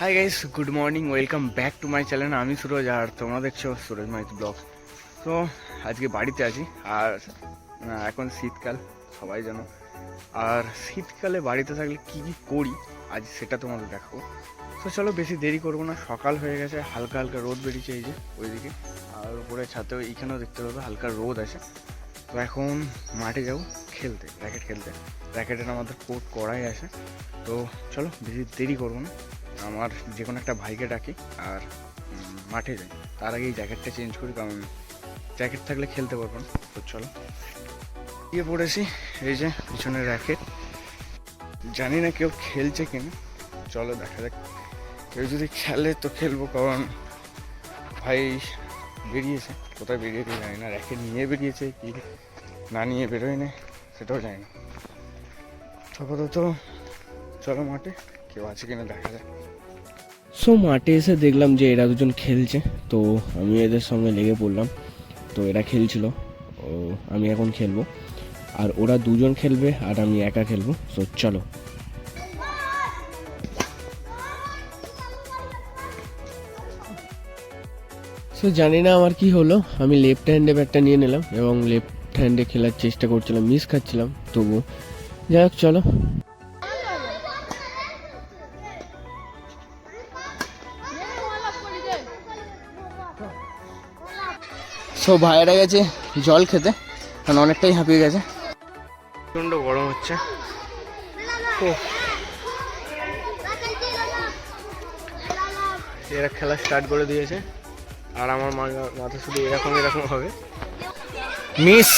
Hi guys good morning welcome back to my channel আমি সুরজ আর তোমরা দেখছ সুরজ মাইত ব্লগ। তো আজকে বাড়িতে আছি আর এখন শীতকাল, সবাই জানো। আর শীতকালে বাড়িতে থাকলে কী কী করি, আজ সেটা তোমাদের দেখাবো। তো চলো বেশি দেরি করব না, সকাল হয়ে গেছে, হালকা হালকা রোদ বেরিয়েছে এই যে, ওইদিকে। আর উপরে ছাতেও এইখানেও দেখতে পাবে হালকা রোদ আছে। তো এখন মাঠে যাব খেলতে র্যাকেট খেলতে। র্যাকেটের আমাদের কোর্ট করাই আছে। তো চলো বেশি দেরি করব না। আমার যে কোনো একটা ভাইকে ডাকি আর মাঠে যাই। তার আগে এই জ্যাকেটটা চেঞ্জ করি, কারণ জ্যাকেট থাকলে খেলতে পারব না। চলো। গিয়ে পড়েছি, এই যে পিছনে র্যাকেট জানি না কেউ খেলছে কিনা। চলো দেখা যাক। কেউ যদি খেলে তো খেলব, কারণ ভাই বেরিয়েছে। কোথায় বেরিয়েছে জানি না। র্যাকেট নিয়ে বেরিয়েছে কি না নিয়ে বেরোয় না, সেটাও জানি না। আপাতত চলো মাঠে। কেউ আছে কিনা দেখা যাক। সো মাঠে এসে দেখলাম যে এরা দুজন খেলছে। তো আমি এদের সঙ্গে লেগে পড়লাম। তো এরা খেলছিল। ও, আমি এখন খেলব। আর ওরা দুজন খেলবে আর আমি একা খেলব। সো চলো। সো জানি না আমার কি হলো। আমি লেফট হ্যান্ডে ব্যাটটা নিয়ে নিলাম এবং লেফট হ্যান্ডে খেলার চেষ্টা করছিলাম মিস খাচ্ছিলাম। তবু যাই হোক, চলো। সো ভাইয়েরা গেছে জল খেতে, কারণ অনেকটাই হাঁপিয়ে গেছে। প্রচণ্ড গরম হচ্ছে। এরা খেলা স্টার্ট করে দিয়েছে। আর আমার মাথা শুধু এরকম এরকম হবে। মিস!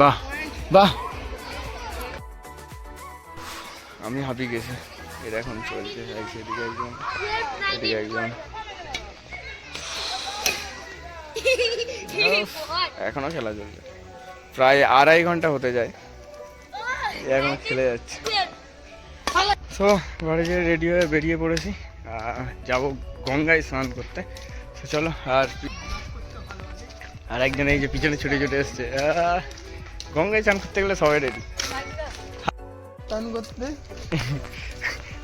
বাহ বাহ। আমি হাঁপিয়ে গেছি। এটা এখন চলছে এক এদিকে একজন এদিকে একজন। এখনও খেলা চলছে। প্রায় আড়াই ঘণ্টা হতে যায়। এখন খেলে যাচ্ছে। সো বাড়ি গিয়ে রেডি হয়ে বেরিয়ে পড়েছি। যাব গঙ্গায় স্নান করতে। তো চলো আর আর একজন এই যে পিছনে ছুটে ছুটে এসছে। আহ, গঙ্গায় চান করতে গেলে সবাই রেডি টান করতে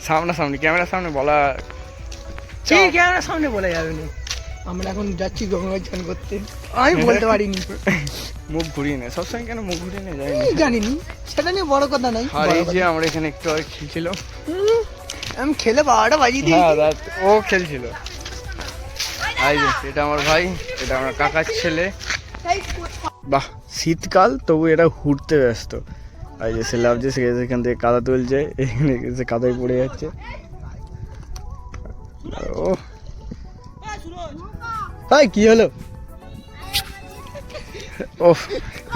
সামনাসামনি ক্যামেরার সামনে বলা ঠিক ক্যামেরার সামনে বলে যাবে না? আমরা এখন যাচ্ছি গঙ্গায় চান করতে। আমি বলতে পারিনি। মুখ ঘুরিয়ে নেয় সবসময় কেন মুখ ঘুরিয়ে নেয় আমি জানিনি। সেটা নিয়ে বড় কথা নাই আর এই যে আমরা এখানে একটু আগে খেলছিল। আমি খেলে বারোটা বাজিয়ে দিই হ্যাঁ ও খেলছিল। এই যে এটা আমার ভাই এটা আমার কাকার ছেলে। বাহ। শীতকাল, তবু এরা ঘুরতে ব্যস্ত। আর যে সে লাভছে সে এখান থেকে কাদা তুলছে, এখানে এসে কাদায় পড়ে যাচ্ছে। ও। ভাই কি হলো? ও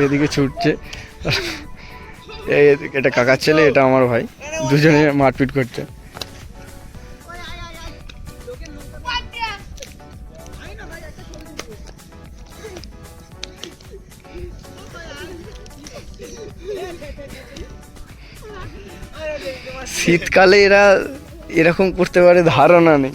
এদিকে ছুটছে। এটা কাকার ছেলে, এটা আমার ভাই। দুজনে মারপিট করছে। শীতকালে এরা এরকম করতে পারে ধারণা নেই।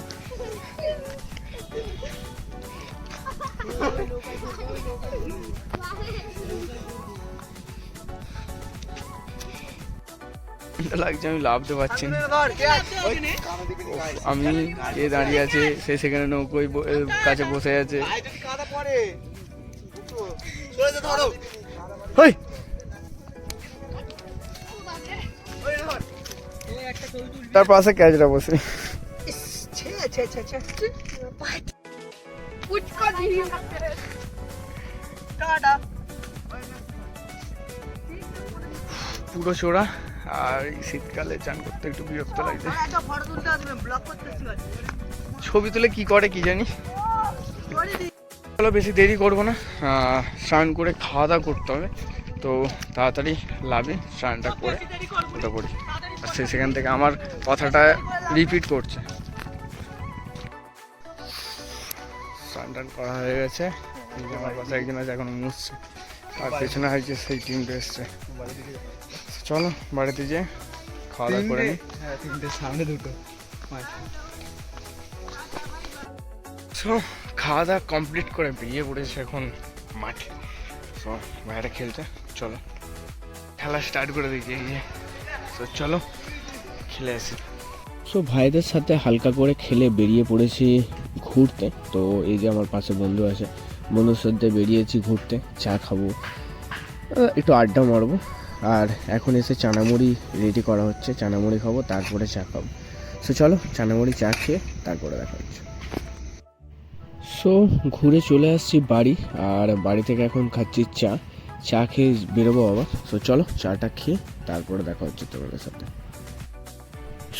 লাগছে আমি লাভতে পারছি না। আমি এ দাঁড়িয়ে আছে সে সেখানে এ, কাছে বসে আছে। হই! তার পাশে ক্যাচটা বসে। পুরো চোরা আর এই শীতকালে চান করতে একটু বিরক্ত লাগছে। ছবি তুলে কি করে কি জানি চলো বেশি দেরি করব না স্নান করে খাওয়া দাওয়া করতে হবে তো তাড়াতাড়ি লাভে স্নানটা করে ওটা করি সে সেখান থেকে আমার কথাটা রিপিট করছে। স্নান করা হয়ে গেছে। আমার কথা একজন আছে এখন মুছছে। আর পেছনে হয়েছে সেই টিমটা এসছে। চলো বাড়িতে যেয়ে খাওয়া দাওয়া করে নিই হ্যাঁ তিনটে সামনে দুটো। সো খাওয়া দাওয়া কমপ্লিট করে বেরিয়ে পড়েছে এখন মাঠে। সো বাইরে খেলতে চলো খেলা স্টার্ট করে দিয়েছি এই যে। সো চলো, খেলে আসি। সো ভাইদের সাথে হালকা করে খেলে বেরিয়ে পড়েছি ঘুরতে। তো এই যে আমার পাশে বন্ধু আছে বন্ধুর সাথে বেরিয়েছি ঘুরতে, চা খাব। একটু আড্ডা মারবো। আর এখন এসে চানামুড়ি রেডি করা হচ্ছে, চানামুড়ি খাব, তারপরে চা খাব। সো চলো, চানামুড়ি চা খেয়ে তারপরে দেখা হচ্ছে। সো ঘুরে চলে আসছি বাড়ি, আর বাড়ি থেকে এখন খাচ্ছি চা। চা খেয়ে বেরোবো আবার সো চলো চাটা খেয়ে তারপরে দেখা হচ্ছে তোমাদের সাথে।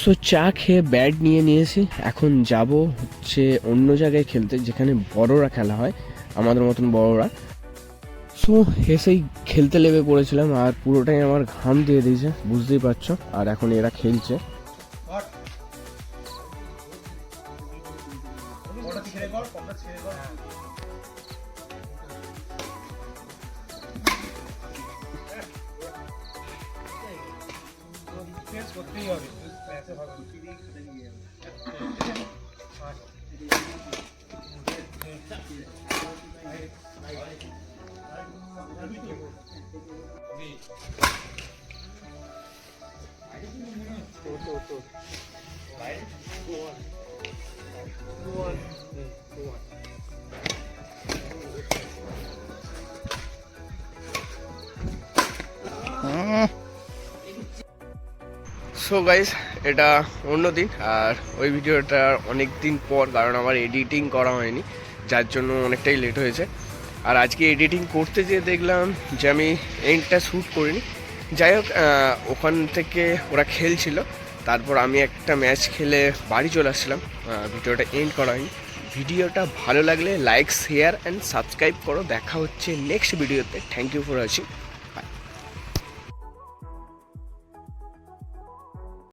সো চা খেয়ে ব্যাট নিয়ে নিয়েছি। এখন যাব হচ্ছে অন্য জায়গায় খেলতে, যেখানে বড়রা খেলা হয়, আমাদের মতন বড়রা। সো এসেই খেলতে লেগে পড়েছিলাম আর পুরোটাই আমার ঘাম দিয়ে দিয়েছে, বুঝতেই পারছ। আর এখন এরা খেলছে। Okay. সো গাইস এটা অন্য দিন, আর ওই ভিডিওটা অনেক দিন পর, কারণ আমার এডিটিং করা হয়নি, যার জন্য অনেকটাই লেট হয়েছে। আর আজকে এডিটিং করতে যেয়ে দেখলাম যে আমি এন্ডটা শ্যুট করিনি। যাই হোক ওখান থেকে ওরা খেলছিল, তারপর আমি একটা ম্যাচ খেলে বাড়ি চলে আসছিলাম। ভিডিওটা এন্ড করা হয়নি। ভিডিওটা ভালো লাগলে লাইক শেয়ার অ্যান্ড সাবস্ক্রাইব করো। দেখা হচ্ছে নেক্সট ভিডিওতে থ্যাংক ইউ ফর ওয়াচিং